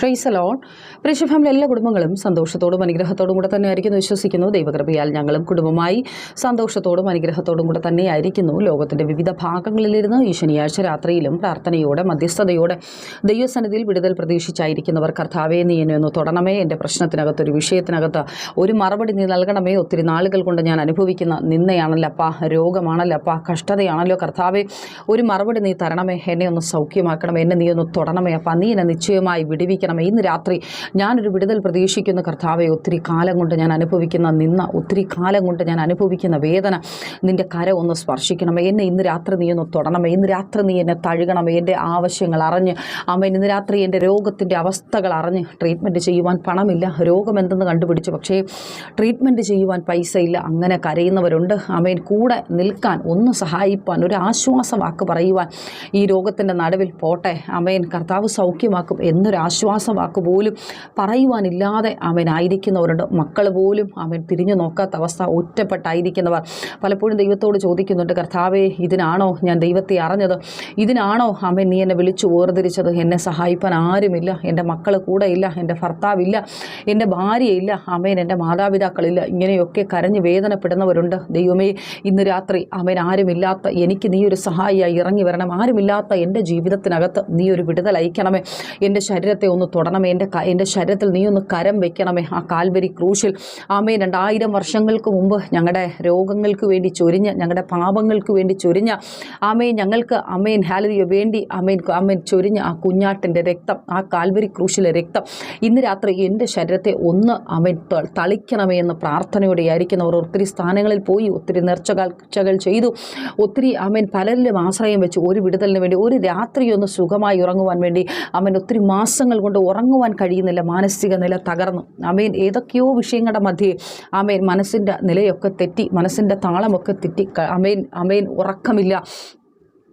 ഫ്രൈസലോൺ പ്രേക്ഷ family എല്ലാ കുടുംബങ്ങളും സന്തോഷത്തോടും അനുഗ്രഹത്തോടും കൂടെ തന്നെ ആയിരിക്കുന്നു വിശ്വസിക്കുന്നു. ദൈവകൃപയാൽ ഞങ്ങളും കുടുംബമായി സന്തോഷത്തോടും അനുഗ്രഹത്തോടും കൂടെ തന്നെയായിരിക്കുന്നു. ലോകത്തിന്റെ വിവിധ ഭാഗങ്ങളിലിരുന്ന് ഈ ശനിയാഴ്ച രാത്രിയിലും പ്രാർത്ഥനയോടെ മധ്യസ്ഥതയോടെ ദൈവസന്നിധിയിൽ വിടുതൽ പ്രതീക്ഷിച്ചായിരിക്കുന്നവർ കർത്താവെ നീ എന്നെ ഒന്ന് തൊടണമേ. എന്റെ പ്രശ്നത്തിനകത്ത് ഒരു വിഷയത്തിനകത്ത് ഒരു മറുപടി നീ നൽകണമേ. ഒത്തിരി നാളുകൾ കൊണ്ട് ഞാൻ അനുഭവിക്കുന്ന നിന്നയാണല്ലപ്പാ രോഗമാണല്ലപ്പാ കഷ്ടതയാണല്ലോ. കർത്താവെ ഒരു മറുപടി നീ തരണമേ. എന്നെ ഒന്ന് സൗഖ്യമാക്കണമേ. എന്നെ നീ ഒന്ന് തൊടണമേ. അപ്പാ നീ എന്നെ നിശ്ചയമായി വിടുവിക്കണമേ ഇന്ന് രാത്രി ഞാനൊരു വിടുതൽ പ്രതീക്ഷിക്കുന്ന കർത്താവെ ഒത്തിരി കാലം കൊണ്ട് ഞാൻ അനുഭവിക്കുന്ന നിന്ന ഒത്തിരി കാലം കൊണ്ട് ഞാൻ അനുഭവിക്കുന്ന വേദന നിന്റെ കര ഒന്ന് സ്പർശിക്കണമേ. എന്നെ ഇന്ന് രാത്രി നീ ഒന്ന് തൊടണമേ. ഇന്ന് രാത്രി നീ എന്നെ തഴുകണം എന്റെ ആവശ്യങ്ങൾ അറിഞ്ഞ് അമ്മ ഇന്ന് രാത്രി എന്റെ രോഗത്തിന്റെ അവസ്ഥകൾ അറിഞ്ഞ് ട്രീറ്റ്മെന്റ് ചെയ്യുവാൻ പണമില്ല. രോഗമെന്തെന്ന് കണ്ടുപിടിച്ചു. പക്ഷേ ട്രീറ്റ്മെന്റ് ചെയ്യുവാൻ പൈസ ഇല്ല അങ്ങനെ കരയുന്നവരുണ്ട്. അമ്മയിൽ കൂടെ നിൽക്കാൻ ഒന്ന് സഹായിപ്പാൻ ഒരു ആശ്വാസവാക്ക് പറയുവാൻ ഈ രോഗത്തിന്റെ നടുവിൽ പോട്ടെ. അമ്മയൻ കർത്താവ് സൗഖ്യമാക്കും. എന്നൊരു ആശ്വാസ വാക്ക് പോലും പറയുവാനില്ലാതെ അവൻ മക്കൾ പോലും അവൻ തിരിഞ്ഞു നോക്കാത്ത അവസ്ഥ ഒറ്റപ്പെട്ടായിരിക്കുന്നവർ. പലപ്പോഴും ദൈവത്തോട് ചോദിക്കുന്നുണ്ട് കർത്താവേ ഇതിനാണോ ഞാൻ ദൈവത്തെ അറിഞ്ഞത്? ഇതിനാണോ അവൻ നീ എന്നെ വിളിച്ചു വേർതിരിച്ചത്? എന്നെ സഹായിപ്പാൻ ആരുമില്ല? എന്റെ മക്കൾ കൂടെ ഇല്ല എന്റെ ഭർത്താവില്ല എന്റെ ഭാര്യയില്ല അമ്മേൻ എന്റെ മാതാപിതാക്കളില്ല. ഇങ്ങനെയൊക്കെ കരഞ്ഞ് വേദനപ്പെടുന്നവരുണ്ട്. ദൈവമേ ഇന്ന് രാത്രി അവൻ ആരുമില്ലാത്ത എനിക്ക് നീ ഒരു സഹായിയായി ഇറങ്ങി വരണം. ആരുമില്ലാത്ത എന്റെ ജീവിതത്തിനകത്ത് നീ ഒരു വിടുതൽ അയക്കണമേ. എന്റെ ശരീരത്തെ ഒന്ന് തൊടണമേ. എന്റെ എന്റെ ശരീരത്തിൽ നീ ഒന്ന് കരം വെക്കണമേ. ആ കാൽവരി ക്രൂശിൽ. ആമേ രണ്ടായിരം വർഷങ്ങൾക്ക് മുമ്പ് ഞങ്ങളുടെ രോഗങ്ങൾക്ക് വേണ്ടി ചൊരിഞ്ഞ് ഞങ്ങളുടെ പാപങ്ങൾക്ക് വേണ്ടി ചൊരിഞ്ഞ ആമേ ഞങ്ങൾക്ക് അമ്മേൻ ഹാലരിയ വേണ്ടി അമ്മേൻ അമ്മേൻ ചൊരിഞ്ഞ ആ കുഞ്ഞാട്ടിന്റെ രക്തം ആ കാൽവരി ക്രൂശിലെ രക്തം ഇന്ന് രാത്രി എന്റെ ശരീരത്തെ ഒന്ന് അമ്മേൻ തളിക്കണമേ എന്ന് പ്രാർത്ഥനയോടെ ആയിരിക്കുന്നവർ ഒത്തിരി സ്ഥാനങ്ങളിൽ പോയി ഒത്തിരി നേർച്ചകൾ ചെയ്തു ഒത്തിരി അമ്മേൻ പലരിലും ആശ്രയം വെച്ച് ഒരു വിടുതലിന് വേണ്ടി ഒരു രാത്രി ഒന്ന് സുഖമായി ഉറങ്ങുവാൻ വേണ്ടി അമ്മൻ ഒത്തിരി മാസങ്ങൾ കൊണ്ട് ഉറങ്ങുവാൻ കഴിയുന്നില്ല മാനസിക നില തകർന്നു. അമേൻ ഏതൊക്കെയോ വിഷയങ്ങളുടെ മധ്യേ അമേൻ മനസ്സിന്റെ നിലയൊക്കെ തെറ്റി മനസ്സിന്റെ താളമൊക്കെ തെറ്റി. ആമേൻ അമേൻ ഉറക്കമില്ല.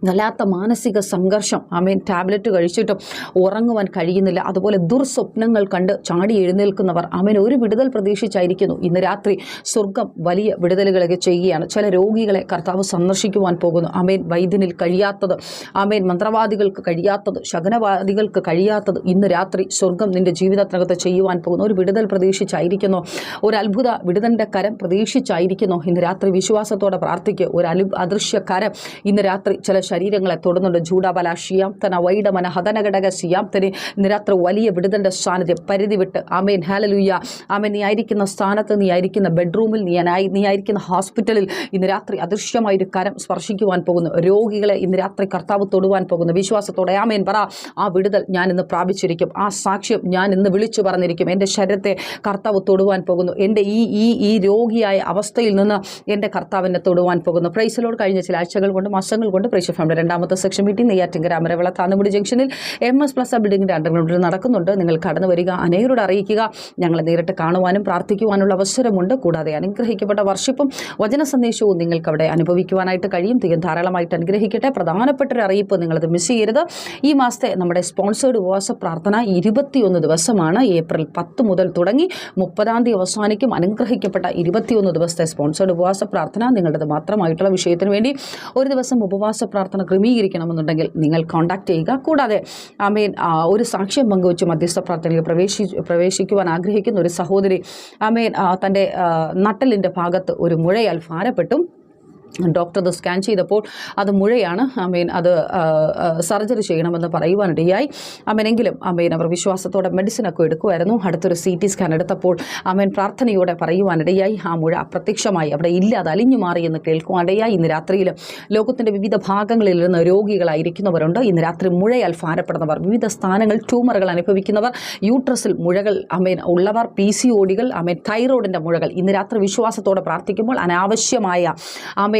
വല്ലാത്ത മാനസിക സംഘർഷം. അമേൻ ടാബ്ലറ്റ് കഴിച്ചിട്ടും ഉറങ്ങുവാൻ കഴിയുന്നില്ല. അതുപോലെ ദുർസ്വപ്നങ്ങൾ കണ്ട് ചാടി എഴുന്നേൽക്കുന്നവർ അമേൻ ഒരു വിടുതൽ പ്രതീക്ഷിച്ചായിരിക്കുന്നു. ഇന്ന് രാത്രി സ്വർഗം വലിയ വിടുതലുകളൊക്കെ ചെയ്യുകയാണ്. ചില രോഗികളെ കർത്താവ് സന്ദർശിക്കുവാൻ പോകുന്നു. ആമേൻ. വൈദ്യനിൽ കഴിയാത്തത് ആമേൻ മന്ത്രവാദികൾക്ക് കഴിയാത്തത് ശകനവാദികൾക്ക് കഴിയാത്തത് ഇന്ന് രാത്രി സ്വർഗം നിന്റെ ജീവിതത്തിനകത്ത് ചെയ്യുവാൻ പോകുന്നു. ഒരു വിടുതൽ പ്രതീക്ഷിച്ചായിരിക്കുന്നു. ഒരു അത്ഭുത വിടുതലിന്റെ കരം പ്രതീക്ഷിച്ചായിരിക്കുന്നു. ഇന്ന് രാത്രി വിശ്വാസത്തോടെ പ്രാർത്ഥിക്കുക. ഒരു അലു അദൃശ്യ കരം ഇന്ന് രാത്രി ചില ശരീരങ്ങളെ തൊടുന്നുണ്ട്. ജൂഡാബല ഷിയാംതന വൈഡമന ഹതനഘടക സിയാംതനെ നിരാത്ര രാത്രി വലിയ വിടുതലിന്റെ സാന്നിധ്യം പരിധി വിട്ട് ആമേൻ. ഹാലലൂയ ആമേൻ. നീ ആയിരിക്കുന്ന സ്ഥാനത്ത് നീ ആയിരിക്കുന്ന ബെഡ്റൂമിൽ നീ നീ ആയിരിക്കുന്ന ഹോസ്പിറ്റലിൽ ഇന്ന് രാത്രി അദൃശ്യമായ ഒരു കരം സ്പർശിക്കുവാൻ പോകുന്നു. രോഗികളെ ഇന്ന് രാത്രി കർത്താവ് തൊടുവാൻ പോകുന്നു. വിശ്വാസത്തോടെ ആമേൻ. പറ ആ വിടുതൽ ഞാൻ ഇന്ന് പ്രാപിച്ചിരിക്കും. ആ സാക്ഷ്യം ഞാൻ ഇന്ന് വിളിച്ചു പറഞ്ഞിരിക്കും. എന്റെ ശരീരത്തെ കർത്താവ് തൊടുവാൻ പോകുന്നു. എന്റെ ഈ ഈ ഈ രോഗിയായ അവസ്ഥയിൽ നിന്ന് എന്റെ കർത്താവിനെ തൊടുവാൻ പോകുന്നു. പ്രൈസിലോട് കഴിഞ്ഞ ചില ആഴ്ചകൾ കൊണ്ട് മാസങ്ങൾ കൊണ്ട് പ്രൈസ് ഫാമിലി രണ്ടാമത്തെ സെക്ഷൻ മീറ്റിംഗ് നെയ്യാറ്റിങ്കര അമരവിള താന്നുമുടി ജംഗ്ഷനിൽ എം എസ് പ്ലസ് ബിൽഡിംഗിന്റെ അണ്ടർഗ്രൗണ്ടിൽ നടക്കുന്നുണ്ട്. നിങ്ങൾ കടന്നു വരിക അനേകരോട് അറിയിക്കുക. ഞങ്ങളെ നേരിട്ട് കാണുവാനും പ്രാർത്ഥിക്കുവാനുള്ള അവസരമുണ്ട്. കൂടാതെ അനുഗ്രഹിക്കപ്പെട്ട വർഷിപ്പും വചന സന്ദേശവും നിങ്ങൾക്ക് അവിടെ അനുഭവിക്കുവാനായിട്ട് കഴിയും. തികയും ധാരാളമായിട്ട് അനുഗ്രഹിക്കട്ടെ. പ്രധാനപ്പെട്ട ഒരു അറിയിപ്പ് നിങ്ങളത് മിസ് ചെയ്യരുത്. ഈ മാസത്തെ നമ്മുടെ സ്പോൺസേഡ് ഉപവാസ പ്രാർത്ഥന ഇരുപത്തിയൊന്ന് ദിവസമാണ്. ഏപ്രിൽ പത്ത് മുതൽ തുടങ്ങി മുപ്പതാം തീയതി അവസാനിക്കും. അനുഗ്രഹിക്കപ്പെട്ട ഇരുപത്തിയൊന്ന് ദിവസത്തെ സ്പോൺസേഡ് ഉപവാസ പ്രാർത്ഥന. നിങ്ങളുടേത് മാത്രമായിട്ടുള്ള വിഷയത്തിന് വേണ്ടി ഒരു ദിവസം ഉപവാസ പ്രാർത്ഥന ക്രമീകരിക്കണമെന്നുണ്ടെങ്കിൽ നിങ്ങൾ കോൺടാക്ട് ചെയ്യുക. കൂടാതെ ആമേൻ ഒരു സാക്ഷ്യം പങ്കുവച്ച് മധ്യസ്ഥ പ്രാർത്ഥനയിൽ പ്രവേശി പ്രവേശിക്കുവാൻ ആഗ്രഹിക്കുന്ന ഒരു സഹോദരി ആമേൻ തന്റെ നട്ടലിന്റെ ഭാഗത്ത് ഒരു മുഴയാൽ ഭാരപ്പെട്ടു ഡോക്ടർ അത് സ്കാൻ ചെയ്തപ്പോൾ അത് മുഴയാണ്. അമീൻ അത് സർജറി ചെയ്യണമെന്ന് പറയുവാനിടയായി അമീനെങ്കിലും അമീൻ അവർ വിശ്വാസത്തോടെ മെഡിസിനൊക്കെ എടുക്കുമായിരുന്നു അടുത്തൊരു സി ടി സ്കാൻ എടുത്തപ്പോൾ അമീൻ പ്രാർത്ഥനയോടെ പറയുവാനിടയായി ആ മുഴ അപ്രത്യക്ഷമായി അവിടെ ഇല്ല അത് അലിഞ്ഞു മാറി എന്ന് കേൾക്കുവാനിടയായി ഇന്ന് രാത്രിയിൽ ലോകത്തിന്റെ വിവിധ ഭാഗങ്ങളിൽ നിന്ന് രോഗികളായിരിക്കുന്നവരുണ്ട്. ഇന്ന് രാത്രി മുഴയാൽ ഭാരപ്പെടുന്നവർ വിവിധ സ്ഥാനങ്ങൾ ട്യൂമറുകൾ അനുഭവിക്കുന്നവർ യൂട്രസിൽ മുഴകൾ അമേൻ ഉള്ളവർ പി സി ഓടികൾ അമേൻ തൈറോയിഡിന്റെ മുഴകൾ ഇന്ന് രാത്രി വിശ്വാസത്തോടെ പ്രാർത്ഥിക്കുമ്പോൾ അനാവശ്യമായ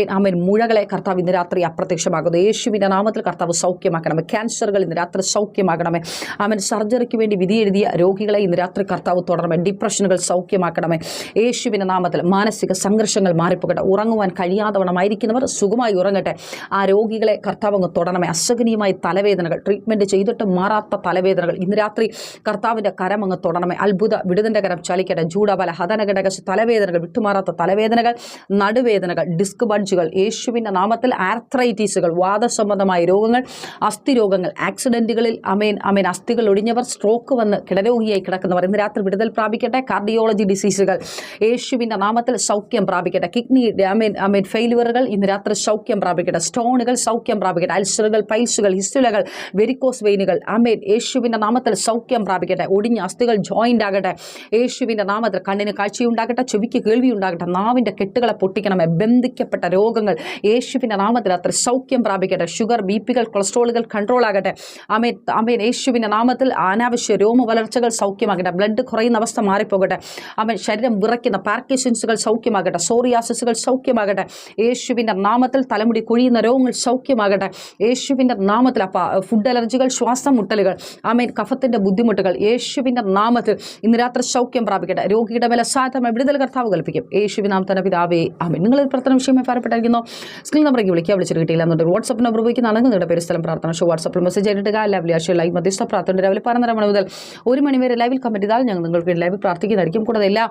ആമേൻ ആമേൻ. മുഴകളെ കർത്താവ് ഇന്ന് രാത്രി അപ്രത്യക്ഷമാകുന്നു യേശുവിന്റെ നാമത്തിൽ കർത്താവ് സൗഖ്യമാക്കണമേ. ക്യാൻസറുകൾ ഇന്ന് രാത്രി സൗഖ്യമാകണമേ ആമേൻ സർജറിക്ക് വേണ്ടി വിധി എഴുതിയ രോഗികളെ ഇന്ന് രാത്രി കർത്താവ് തുടരണമേ. ഡിപ്രഷനുകൾ സൗഖ്യമാക്കണമേ. യേശുവിന്റെ നാമത്തിൽ മാനസിക സംഘർഷങ്ങൾ മാറിപ്പോകട്ടെ. ഉറങ്ങുവാൻ കഴിയാതവണമായിരിക്കുന്നവർ സുഖമായി ഉറങ്ങട്ടെ. ആ രോഗികളെ കർത്താവ് അങ്ങ് തുടരണമേ അസഹനീയമായ തലവേദനകൾ ട്രീറ്റ്മെന്റ് ചെയ്തിട്ട് മാറാത്ത തലവേദനകൾ ഇന്ന് രാത്രി കർത്താവിന്റെ കരം അങ്ങ് തുടരണമേ അത്ഭുത വിടുതന്റെ കരം ചലിക്കട്ടെ. ജൂഡബല ഹതനഘടക തലവേദനകൾ വിട്ടുമാറാത്ത തലവേദനകൾ നടുവേദനകൾ ഡിസ്ക് ബഡ്ജ് അലർജികൾ യേശുവിന്റെ നാമത്തിൽ ആർത്രൈറ്റീസുകൾ വാദസംബന്ധമായ രോഗങ്ങൾ അസ്ഥി രോഗങ്ങൾ ആക്സിഡന്റുകളിൽ അമേൻ അമേൻ അസ്ഥികൾ ഒടിഞ്ഞവർ സ്ട്രോക്ക് വന്ന് കിടരോഗിയായി കിടക്കുന്നവർ ഇന്ന് രാത്രി വിടുതൽ പ്രാപിക്കട്ടെ. കാർഡിയോളജി ഡിസീസുകൾ യേശുവിന്റെ നാമത്തിൽ സൗഖ്യം പ്രാപിക്കട്ടെ. കിഡ്നി അമേൻ അമേൻ ഫെയിലുവറുകൾ ഇന്ന് രാത്രി സൗഖ്യം പ്രാപിക്കട്ടെ. സ്റ്റോണുകൾ സൗഖ്യം പ്രാപിക്കട്ടെ. അൾസറുകൾ പൈൽസുകൾ ഹിസ്റ്റുലകൾ വെരിക്കോസ് വെയിനുകൾ അമേൻ യേശുവിന്റെ നാമത്തിൽ സൗഖ്യം പ്രാപിക്കട്ടെ. ഒടിഞ്ഞ അസ്ഥികൾ ജോയിന്റ് ആകട്ടെ. യേശുവിന്റെ നാമത്തിൽ കണ്ണിന് കാഴ്ചയുണ്ടാകട്ടെ ചെവിക്ക് കേൾവി ഉണ്ടാകട്ടെ നാവിന്റെ കെട്ടുകളെ പൊട്ടിക്കണമേ. ബന്ധിക്കപ്പെട്ട രോഗങ്ങൾ. യേശുവിന്റെ നാമത്തിൽ അത്ര സൗഖ്യം പ്രാപിക്കട്ടെ. ഷുഗർ ബി പികൾ കൊളസ്ട്രോളുകൾ കൺട്രോൾ ആകട്ടെ അമേൻ അമേൻ യേശുവിന്റെ നാമത്തിൽ അനാവശ്യ രോമ വളർച്ചകൾ സൗഖ്യമാകട്ടെ. ബ്ലഡ് കുറയുന്ന അവസ്ഥ മാറിപ്പോകട്ടെ. അവൻ ശരീരം വിറയ്ക്കുന്ന പാർക്കിൻസൺസുകൾ സൗഖ്യമാകട്ടെ. സോറിയാസിസുകൾ സൗഖ്യമാകട്ടെ. യേശുവിന്റെ നാമത്തിൽ തലമുടി കുഴിയുന്ന രോഗങ്ങൾ സൗഖ്യമാകട്ടെ. യേശുവിന്റെ നാമത്തിൽ ഫുഡ് അലർജികൾ ശ്വാസം മുട്ടലുകൾ ആമേൻ. കഫത്തിന്റെ ബുദ്ധിമുട്ടുകൾ. യേശുവിന്റെ നാമത്തിൽ ഇന്ന് രാത്രി സൗഖ്യം പ്രാപിക്കട്ടെ. രോഗിയുടെ മേലെ സാധ്യമായ വിടുതൽ കർത്താവ് കൽപ്പിക്കും. യേശുവിൻ തന്നെ പിതാവേ ആമേൻ. നിങ്ങൾ പ്രത്യേക വിഷയമായി ഫലപ്പെട്ടിരിക്കുന്നു സ്ക്രീൻ നമ്പറേക്ക് വിളിക്കുക. വിളിച്ചിട്ട് കിട്ടിയില്ല എന്നുണ്ടെങ്കിൽ വാട്സപ്പ് നമ്പർ ഉപയോഗിക്കുന്നതാണെങ്കിൽ നിങ്ങളുടെ പേര് സ്ഥലം പ്രാർത്ഥന ഷോ വാട്സപ്പിൽ മെസ്സേജ് ആയിട്ട് ലൈവ് ആശയ ലൈവ് മധ്യസ്ഥ പ്രാർത്ഥന രാവിലെ പതിനൊന്നര മണി മുതൽ ഒരു മണി വരെ ലൈവിൽ കമന്റ് ചെയ്താൽ ഞങ്ങൾ നിങ്ങൾക്ക് ലൈവിൽ പ്രാർത്ഥിക്കുന്നതായിരിക്കും. കൂടാതെ എല്ലാ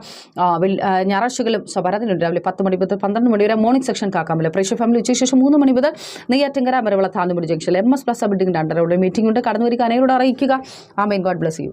ഞായറാഴ്ചകളും സഭാരാധനയുണ്ട് രാവിലെ പത്ത് മണി മുതൽ പന്ത്രണ്ട് മണി വരെ മോർണിംഗ് സെക്ഷൻ കാക്കാമല്ല പ്രേക്ഷക ഫാമിലി ഉച്ചയ്ക്ക് ശേഷം മൂന്ന് മണി മുതൽ Neyyattinkara Amaravila Thannumudi junction M S plus ബിൽഡിംഗിന്റെ അണ്ടറോടെ മീറ്റിംഗ് ഉണ്ട്. കടന്നു വരിക അനേരോട് അറിയിക്കുക. ആ amen God bless you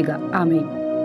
amen